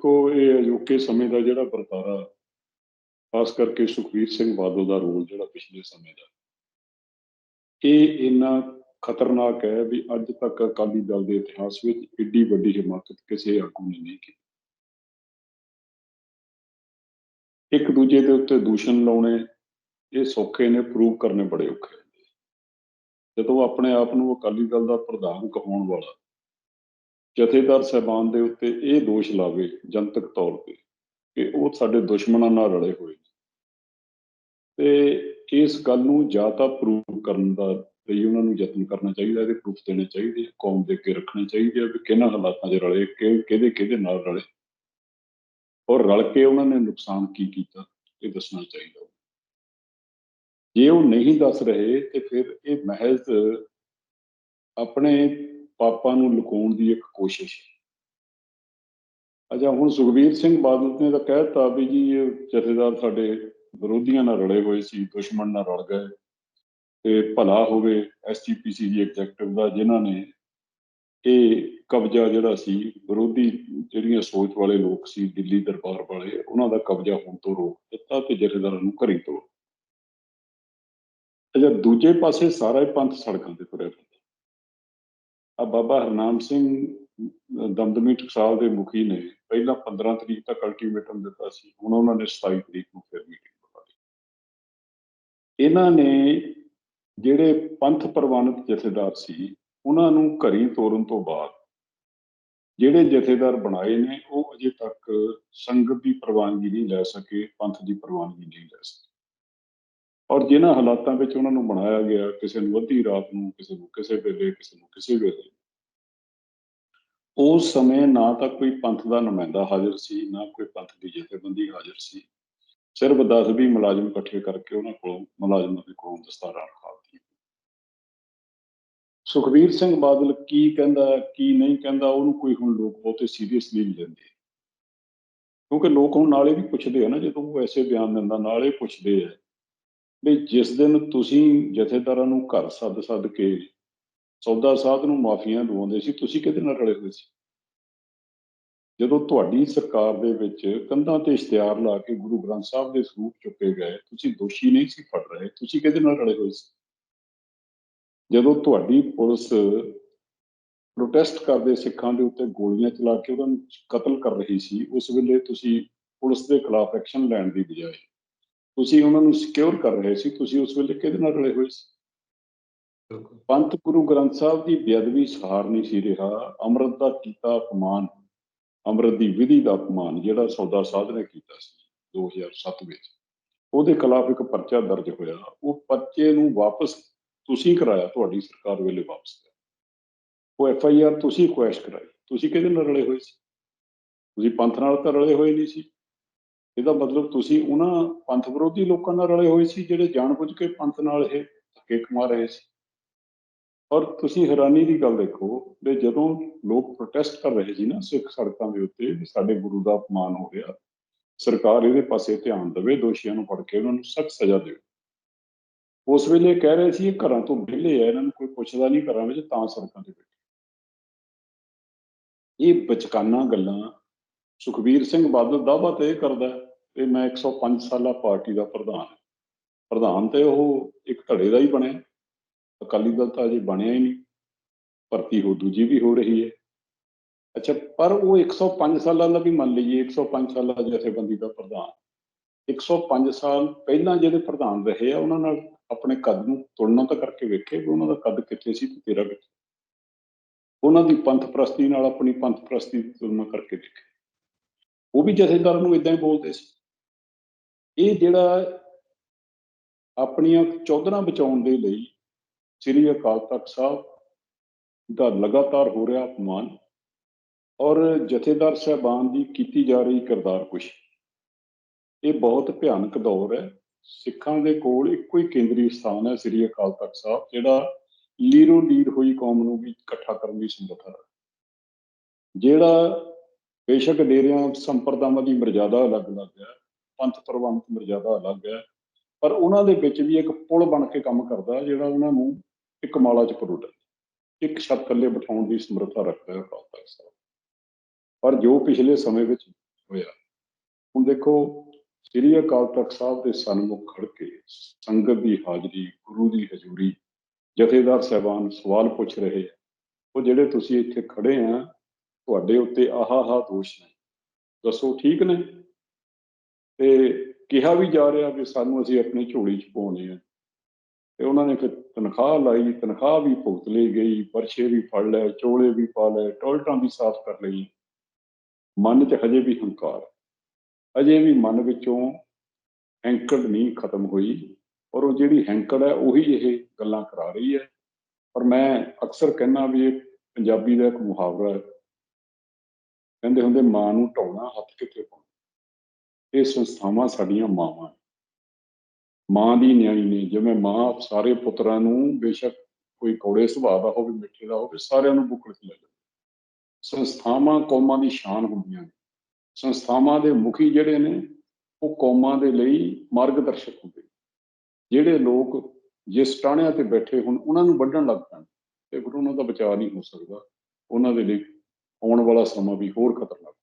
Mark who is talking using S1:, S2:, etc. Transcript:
S1: ਦੇਖੋ, ਇਹ ਅਜੋਕੇ ਸਮੇਂ ਦਾ ਜਿਹੜਾ ਵਰਤਾਰਾ, ਖਾਸ ਕਰਕੇ ਸੁਖਬੀਰ ਸਿੰਘ ਬਾਦਲ ਦਾ ਰੋਲ ਜਿਹੜਾ ਪਿਛਲੇ ਸਮੇਂ ਦਾ, ਇਹ ਇੰਨਾ ਖਤਰਨਾਕ ਹੈ ਵੀ ਅੱਜ ਤੱਕ ਅਕਾਲੀ ਦਲ ਦੇ ਇਤਿਹਾਸ ਵਿੱਚ ਏਡੀ ਵੱਡੀ ਹਿਮਾਕਤ ਕਿਸੇ ਆਗੂ ਨੇ ਨਹੀਂ ਕੀਤੀ। ਇੱਕ ਦੂਜੇ ਦੇ ਉੱਤੇ ਦੂਸ਼ਣ ਲਾਉਣੇ, ਇਹ ਸੌਖੇ ਨੇ ਪ੍ਰੂਵ ਕਰਨੇ ਬੜੇ ਔਖੇ ਹੁੰਦੇ ਜਦੋਂ ਆਪਣੇ ਆਪ ਨੂੰ ਅਕਾਲੀ ਦਲ ਦਾ ਪ੍ਰਧਾਨ ਕਹਾਉਣ ਵਾਲਾ ਜਥੇਦਾਰ ਸਹਿਬਾਨ ਦੇ ਉੱਤੇ ਇਹ ਦੋਸ਼ ਲਾਵੇ ਜਨਤਕ ਤੌਰ ਤੇ ਕਿ ਉਹ ਸਾਡੇ ਦੁਸ਼ਮਣਾਂ ਨਾਲ ਰਲੇ ਹੋਏ ਤੇ ਇਸ ਗੱਲ ਨੂੰ ਜਾਂ ਤਾਂ ਪ੍ਰੂਵ ਕਰਨ ਦਾ ਲਈ ਉਹਨਾਂ ਨੂੰ ਯਤਨ ਕਰਨਾ ਚਾਹੀਦਾ, ਇਹਦੇ ਪ੍ਰੂਫ ਦੇਣੇ ਚਾਹੀਦੇ ਕੌਮ ਦੇ ਅੱਗੇ ਰੱਖਣੇ ਚਾਹੀਦੇ ਆ ਵੀ ਕਿਹਨਾਂ ਹਾਲਾਤਾਂ 'ਚ ਰਲੇ ਕਿਹਦੇ ਕਿਹਦੇ ਨਾਲ ਰਲੇ। ਔਰ ਰਲ ਕੇ ਉਹਨਾਂ ਨੇ ਨੁਕਸਾਨ ਕੀ ਕੀਤਾ, ਇਹ ਦੱਸਣਾ ਚਾਹੀਦਾ। ਜੇ ਉਹ ਨਹੀਂ ਦੱਸ ਰਹੇ ਤੇ ਫਿਰ ਇਹ ਮਹਿਜ਼ ਆਪਣੇ ਪਾਪਾਂ ਨੂੰ ਲੁਕਾਉਣ ਦੀ ਇੱਕ ਕੋਸ਼ਿਸ਼। ਹੈ ਅਜਾ ਹੁਣ ਸੁਖਬੀਰ ਸਿੰਘ ਬਾਦਲ ਨੇ ਤਾਂ ਕਹਿਤਾ ਵੀ ਜੀ, ਇਹ ਜਥੇਦਾਰ ਸਾਡੇ ਵਿਰੋਧੀਆਂ ਨਾਲ ਰਲੇ ਹੋਏ ਸੀ, ਦੁਸ਼ਮਣ ਨਾਲ ਰਲ ਗਏ। ਤੇ ਭਲਾ ਹੋਵੇ ਐਸਜੀਪੀਸੀ ਦੀ ਐਗਜ਼ੈਕਟਿਵ ਦਾ, ਜਿਨ੍ਹਾਂ ਨੇ ਇਹ ਕਬਜ਼ਾ ਜਿਹੜਾ ਸੀ, ਵਿਰੋਧੀ ਜਿਹੜੀਆਂ ਸੋਚ ਵਾਲੇ ਲੋਕ ਸੀ, ਦਿੱਲੀ ਦਰਬਾਰ ਵਾਲੇ, ਉਹਨਾਂ ਦਾ ਕਬਜ਼ਾ ਹੋਣ ਤੋਂ ਰੋਕ ਦਿੱਤਾ ਤੇ ਜਥੇਦਾਰਾਂ ਨੂੰ ਘਰੀ ਤੋਂ ਅਜਾ ਦੂਜੇ ਪਾਸੇ ਸਾਰਾ ਹੀ ਪੰਥ ਸੜਕਾਂ ਤੇ ਤੁਰਿਆ ਆ ਬਾਬਾ ਹਰਨਾਮ ਸਿੰਘ ਦਮਦਮੀ ਟਕਸਾਲ ਦੇ ਮੁਖੀ ਨੇ ਪਹਿਲਾਂ 15 ਤਰੀਕ ਤੱਕ ਅਲਟੀਮੇਟਮ ਦਿੱਤਾ ਸੀ, ਹੁਣ ਉਹਨਾਂ ਨੇ 27 ਤਰੀਕ ਨੂੰ ਫਿਰ ਮੀਟਿੰਗ ਬੁਲਾ ਲਈ। ਇਹਨਾਂ ਨੇ ਜਿਹੜੇ ਪੰਥ ਪ੍ਰਵਾਨਿਤ ਜਥੇਦਾਰ ਸੀ, ਉਹਨਾਂ ਨੂੰ ਘਰੀ ਤੋਰਨ ਤੋਂ ਬਾਅਦ ਜਿਹੜੇ ਜਥੇਦਾਰ ਬਣਾਏ ਨੇ, ਉਹ ਅਜੇ ਤੱਕ ਸੰਗਤ ਦੀ ਪ੍ਰਵਾਨਗੀ ਨਹੀਂ ਲੈ ਸਕੇ, ਪੰਥ ਦੀ ਪ੍ਰਵਾਨਗੀ ਨਹੀਂ ਲੈ ਸਕੇ। ਔਰ ਜਿਨ੍ਹਾਂ ਹਾਲਾਤਾਂ ਵਿੱਚ ਉਹਨਾਂ ਨੂੰ ਬਣਾਇਆ ਗਿਆ, ਕਿਸੇ ਨੂੰ ਅੱਧੀ ਰਾਤ ਨੂੰ, ਕਿਸੇ ਨੂੰ ਕਿਸੇ ਵੇਲੇ, ਕਿਸੇ ਨੂੰ ਕਿਸੇ ਵੇਲੇ। ਉਸ ਸਮੇਂ ਨਾ ਤਾਂ ਕੋਈ ਪੰਥ ਦਾ ਨੁਮਾਇੰਦਾ ਹਾਜ਼ਰ ਸੀ, ਨਾ ਕੋਈ ਪੰਥ ਦੀ ਜਥੇਬੰਦੀ ਹਾਜ਼ਰ ਸੀ। ਸਿਰਫ 10 20 ਮੁਲਾਜ਼ਮ ਇਕੱਠੇ ਕਰਕੇ ਉਹਨਾਂ ਕੋਲੋਂ ਮੁਲਾਜ਼ਮਾਂ ਦੇ ਕੋਲੋਂ ਦਸਤਾਰਾਂ ਰਖਾਤੀ ਸੁਖਬੀਰ ਸਿੰਘ ਬਾਦਲ ਕੀ ਕਹਿੰਦਾ, ਕੀ ਨਹੀਂ ਕਹਿੰਦਾ, ਉਹਨੂੰ ਕੋਈ ਹੁਣ ਲੋਕ ਬਹੁਤੇ ਸੀਰੀਅਸਲੀ ਨਹੀਂ ਲੈਂਦੇ। ਕਿਉਂਕਿ ਲੋਕ ਹੁਣ ਨਾਲੇ ਵੀ ਪੁੱਛਦੇ ਆ ਨਾ, ਜਦੋਂ ਉਹ ਐਸੇ ਬਿਆਨ ਦਿੰਦਾ, ਨਾਲੇ ਪੁੱਛਦੇ ਆ। ਵੀ ਜਿਸ ਦਿਨ ਤੁਸੀਂ ਜਥੇਦਾਰਾਂ ਨੂੰ ਘਰ ਸੱਦ ਸੱਦ ਕੇ ਸੌਦਾ ਸਾਧ ਨੂੰ ਮਾਫੀਆਂ ਦਵਾਉਂਦੇ ਸੀ, ਤੁਸੀਂ ਕਿਹਦੇ ਨਾਲ ਰਲੇ ਹੋਏ ਸੀ? ਜਦੋਂ ਤੁਹਾਡੀ ਸਰਕਾਰ ਦੇ ਵਿੱਚ ਕੰਧਾਂ ਤੇ ਇਸ਼ਤਿਹਾਰ ਲਾ ਕੇ ਗੁਰੂ ਗ੍ਰੰਥ ਸਾਹਿਬ ਦੇ ਸਰੂਪ ਚੁੱਕੇ ਗਏ, ਤੁਸੀਂ ਦੋਸ਼ੀ ਨਹੀਂ ਸੀ ਫੜ ਰਹੇ, ਤੁਸੀਂ ਕਿਹਦੇ ਨਾਲ ਰਲੇ ਹੋਏ ਸੀ? ਜਦੋਂ ਤੁਹਾਡੀ ਪੁਲਿਸ ਪ੍ਰੋਟੈਸਟ ਕਰਦੇ ਸਿੱਖਾਂ ਦੇ ਉੱਤੇ ਗੋਲੀਆਂ ਚਲਾ ਕੇ ਉਹਨਾਂ ਨੂੰ ਕਤਲ ਕਰ ਰਹੀ ਸੀ, ਉਸ ਵੇਲੇ ਤੁਸੀਂ ਪੁਲਿਸ ਦੇ ਖਿਲਾਫ ਐਕਸ਼ਨ ਲੈਣ ਦੀ ਬਜਾਏ ਤੁਸੀਂ ਉਹਨਾਂ ਨੂੰ ਸਿਕਿਉਰ ਕਰ ਰਹੇ ਸੀ ਤੁਸੀਂ ਉਸ ਵੇਲੇ ਕਿਹਦੇ ਨਾਲ ਰਲੇ ਹੋਏ ਸੀ ਪੰਥ ਗੁਰੂ ਗ੍ਰੰਥ ਸਾਹਿਬ ਦੀ ਬੇਅਦਬੀ ਸਹਾਰ ਨਹੀਂ ਸੀ ਰਿਹਾ ਅੰਮ੍ਰਿਤ ਦਾ ਕੀਤਾ ਅਪਮਾਨ ਅੰਮ੍ਰਿਤ ਦੀ ਵਿਧੀ ਦਾ ਅਪਮਾਨ ਜਿਹੜਾ ਸੌਦਾ ਸਾਧ ਨੇ ਕੀਤਾ ਸੀ 2007 ਵਿੱਚ ਉਹਦੇ ਖਿਲਾਫ ਇੱਕ ਪਰਚਾ ਦਰਜ ਹੋਇਆ ਉਹ ਪਰਚੇ ਨੂੰ ਵਾਪਸ ਤੁਸੀਂ ਕਰਾਇਆ ਤੁਹਾਡੀ ਸਰਕਾਰ ਵੇਲੇ ਵਾਪਸ ਕਰਾਇਆ ਉਹ ਐਫ ਆਈ ਆਰ ਤੁਸੀਂ ਖੁਆਇਸ਼ ਕਰਾਈ ਤੁਸੀਂ ਕਿਹਦੇ ਨਾਲ ਰਲੇ ਹੋਏ ਸੀ ਤੁਸੀਂ ਪੰਥ ਨਾਲ ਤਾਂ ਰਲੇ ਹੋਏ ਨਹੀਂ ਸੀ ਇਹਦਾ ਮਤਲਬ ਤੁਸੀਂ ਉਹਨਾਂ ਪੰਥ ਵਿਰੋਧੀ ਲੋਕਾਂ ਨਾਲ ਰਲੇ ਹੋਏ ਸੀ ਜਿਹੜੇ ਜਾਣਬੁੱਝ ਕੇ ਪੰਥ ਨਾਲ ਇਹ ਧੱਕੇ ਕਮਾ ਰਹੇ ਸੀ। ਔਰ ਤੁਸੀਂ ਹੈਰਾਨੀ ਦੀ ਗੱਲ ਦੇਖੋ ਵੀ ਜਦੋਂ ਲੋਕ ਪ੍ਰੋਟੈਸਟ ਕਰ ਰਹੇ ਸੀ ਨਾ ਸਿੱਖ ਸੜਕਾਂ ਦੇ ਉੱਤੇ ਵੀ ਸਾਡੇ ਗੁਰੂ ਦਾ ਅਪਮਾਨ ਹੋ ਰਿਹਾ, ਸਰਕਾਰ ਇਹਦੇ ਪਾਸੇ ਧਿਆਨ ਦੇਵੇ, ਦੋਸ਼ੀਆਂ ਨੂੰ ਫੜ ਕੇ ਉਹਨਾਂ ਨੂੰ ਸਖਤ ਸਜ਼ਾ ਦੇਵੇ। ਉਸ ਵੇਲੇ ਕਹਿ ਰਹੇ ਸੀ ਇਹ ਘਰਾਂ ਤੋਂ ਵਿਹਲੇ ਆ, ਇਹਨਾਂ ਨੂੰ ਕੋਈ ਪੁੱਛਦਾ ਨਹੀਂ ਘਰਾਂ ਵਿੱਚ ਤਾਂ ਸੜਕਾਂ ਤੇ ਬੈਠੇ। ਇਹ ਬਚਕਾਨਾ ਗੱਲਾਂ ਸੁਖਬੀਰ ਸਿੰਘ ਬਾਦਲ ਦਾਅਵਾ ਤੇ ਇਹ ਕਰਦਾ ਹੈ ਕਿ ਮੈਂ 105 ਸਾਲਾ ਪਾਰਟੀ ਦਾ ਪ੍ਰਧਾਨ ਪ੍ਰਧਾਨ ਤੇ ਉਹ ਇੱਕ ਧੜੇ ਦਾ ਹੀ ਬਣਿਆ। ਅਕਾਲੀ ਦਲ ਤਾਂ ਅਜੇ ਬਣਿਆ ਹੀ ਨਹੀਂ। ਭਰਤੀ ਹੋ ਦੂਜੀ ਵੀ ਹੋ ਰਹੀ ਹੈ। ਅੱਛਾ, ਪਰ ਉਹ 105 ਸਾਲਾਂ ਦਾ ਵੀ ਮੰਨ ਲਈਏ 105 ਸਾਲਾਂ ਜਥੇਬੰਦੀ ਦਾ ਪ੍ਰਧਾਨ। 105 ਸਾਲ ਪਹਿਲਾਂ ਜਿਹੜੇ ਪ੍ਰਧਾਨ ਰਹੇ ਆ, ਉਹਨਾਂ ਨਾਲ ਆਪਣੇ ਕੱਦ ਨੂੰ ਤੁਲਨਾ ਤਾਂ ਕਰਕੇ ਵੇਖੇ ਵੀ ਉਹਨਾਂ ਦਾ ਕੱਦ ਕਿੱਥੇ ਸੀ ਤੇ ਤੇਰਾ ਕਿੱਥੇ। ਉਹਨਾਂ ਦੀ ਪੰਥ ਪ੍ਰਸਤੀ ਨਾਲ ਆਪਣੀ ਪੰਥ ਪ੍ਰਸਤੀ ਦੀ ਤੁਲਨਾ ਕਰਕੇ ਦੇਖੇ ਉਹ ਵੀ ਜਥੇਦਾਰ ਨੂੰ ਇਦਾਂ ਹੀ ਬੋਲਦੇ ਸੀ। ਇਹ ਜਿਹੜਾ ਆਪਣੀਆਂ ਚੌਧਰਾਂ ਬਚਾਉਣ ਦੇ ਲਈ ਸ੍ਰੀ ਅਕਾਲ ਤਖਤ ਸਾਹਿਬ ਦਾ ਲਗਾਤਾਰ ਹੋ ਰਿਹਾ ਅਪਮਾਨ ਔਰ ਜਥੇਦਾਰ ਸਾਹਿਬਾਨ ਦੀ ਕੀਤੀ ਜਾ ਰਹੀ ਕਿਰਦਾਰਕੁਸ਼ੀ, ਇਹ ਬਹੁਤ ਭਿਆਨਕ ਦੌਰ ਹੈ। ਸਿੱਖਾਂ ਦੇ ਕੋਲ ਇੱਕੋ ਹੀ ਕੇਂਦਰੀ ਸਥਾਨ ਹੈ ਸ੍ਰੀ ਅਕਾਲ ਤਖਤ ਸਾਹਿਬ, ਜਿਹੜਾ ਲੀਰੋ ਲੀਰ ਹੋਈ ਕੌਮ ਨੂੰ ਵੀ ਇਕੱਠਾ ਕਰਨ ਦੀ ਸਮਰੱਥਾ ਜਿਹੜਾ ਬੇਸ਼ੱਕ ਡੇਰਿਆਂ ਸੰਪਰਦਾਵਾਂ ਦੀ ਮਰਜ਼ਾਦਾ ਅਲੱਗ-ਅਲੱਗ ਹੈ, ਪੰਥ ਪ੍ਰਬੰਧ ਮਰਜ਼ਾਦਾ ਅਲੱਗ ਹੈ, ਪਰ ਉਹਨਾਂ ਦੇ ਵਿੱਚ ਵੀ ਇੱਕ ਪੁਲ ਬਣ ਕੇ ਕੰਮ ਕਰਦਾ ਜਿਹੜਾ ਉਹਨਾਂ ਨੂੰ ਇੱਕ ਮਾਲਾ 'ਚ ਪਰੋਟਦਾ ਇੱਕ ਛੱਤ ਥੱਲੇ ਬਿਠਾਉਣ ਦੀ ਸਮਰੱਥਾ ਰੱਖਦਾ ਹੈ ਅਕਾਲ ਤਖਤ ਸਾਹਿਬ। ਪਰ ਜੋ ਪਿਛਲੇ ਸਮੇਂ ਵਿੱਚ ਹੋਇਆ, ਹੁਣ ਦੇਖੋ, ਸ੍ਰੀ ਅਕਾਲ ਤਖਤ ਸਾਹਿਬ ਦੇ ਸਨਮੁਖ ਖੜ ਕੇ ਸੰਗਤ ਦੀ ਹਾਜ਼ਰੀ, ਗੁਰੂ ਦੀ ਹਜ਼ੂਰੀ, ਜਥੇਦਾਰ ਸਾਹਿਬਾਨ ਸਵਾਲ ਪੁੱਛ ਰਹੇ ਆ, ਉਹ ਜਿਹੜੇ ਤੁਸੀਂ ਇੱਥੇ ਖੜੇ ਆ ਤੁਹਾਡੇ ਉੱਤੇ ਆਹ ਆਹ ਦੋਸ਼ ਨੇ। ਦੱਸੋ ਠੀਕ ਨੇ? ਤੇ ਕਿਹਾ ਵੀ ਜਾ ਰਿਹਾ ਕਿ ਸਾਨੂੰ ਅਸੀਂ ਆਪਣੀ ਝੋਲੀ ਚ ਪਾਉਣੇ ਆ ਤੇ ਉਹਨਾਂ ਨੇ ਫਿਰ ਤਨਖਾਹ ਲਾਈ, ਤਨਖਾਹ ਵੀ ਭੁਗਤ ਲਈ ਗਈ ਪਰਚੇ ਵੀ ਫੜ ਲਏ, ਚੋਲੇ ਵੀ ਪਾ ਲਏ, ਟੋਇਲਟਾਂ ਵੀ ਸਾਫ਼ ਕਰ ਲਈ ਮਨ 'ਚ ਹਜੇ ਵੀ ਹੰਕਾਰ। ਅਜੇ ਵੀ ਮਨ ਵਿੱਚੋਂ ਹੈਂਕੜ ਨਹੀਂ ਖਤਮ ਹੋਈ ਔਰ ਉਹ ਜਿਹੜੀ ਹੈਂਕੜ ਹੈ ਉਹੀ ਇਹ ਗੱਲਾਂ ਕਰਾ ਰਹੀ ਹੈ। ਪਰ ਮੈਂ ਅਕਸਰ ਕਹਿੰਦਾ ਵੀ ਇਹ ਪੰਜਾਬੀ ਦਾ ਇੱਕ ਮੁਹਾਵਰਾ ਹੈ। ਕਹਿੰਦੇ ਹੁੰਦੇ, ਮਾਂ ਨੂੰ ਢਾਉਣਾ ਹੱਥ ਕਿੱਥੇ ਪਾਉਣਾ? ਇਹ ਸੰਸਥਾਵਾਂ ਸਾਡੀਆਂ ਮਾਵਾਂ ਮਾਂ ਦੀ ਨਿਆਣੀ ਨੇ ਜਿਵੇਂ ਮਾਂ ਸਾਰੇ ਪੁੱਤਰਾਂ ਨੂੰ ਬੇਸ਼ੱਕ ਕੋਈ ਕੌੜੇ ਸੁਭਾਅ ਦਾ ਹੋਵੇ, ਮਿੱਠੇ ਦਾ ਹੋਵੇ, ਸਾਰਿਆਂ ਨੂੰ ਬੁੱਕਲ ਚ ਲੈ ਜਾਂਦੇ ਸੰਸਥਾਵਾਂ ਕੌਮਾਂ ਦੀ ਸ਼ਾਨ ਹੁੰਦੀਆਂ ਨੇ। ਸੰਸਥਾਵਾਂ ਦੇ ਮੁਖੀ ਜਿਹੜੇ ਨੇ, ਉਹ ਕੌਮਾਂ ਦੇ ਲਈ ਮਾਰਗਦਰਸ਼ਕ ਹੁੰਦੇ ਨੇ। ਜਿਹੜੇ ਲੋਕ ਜਿਸ ਟਾਣਿਆਂ ਤੇ ਬੈਠੇ ਹੁਣ, ਉਹਨਾਂ ਨੂੰ ਵੱਢਣ ਲੱਗ ਪੈਣ। ਤੇ ਫਿਰ ਉਹਨਾਂ ਦਾ ਬਚਾਅ ਨਹੀਂ ਹੋ ਸਕਦਾ। ਉਹਨਾਂ ਦੇ ਲਈ ਆਉਣ ਵਾਲਾ ਸਮਾਂ ਵੀ ਹੋਰ ਖਤਰਨਾਕ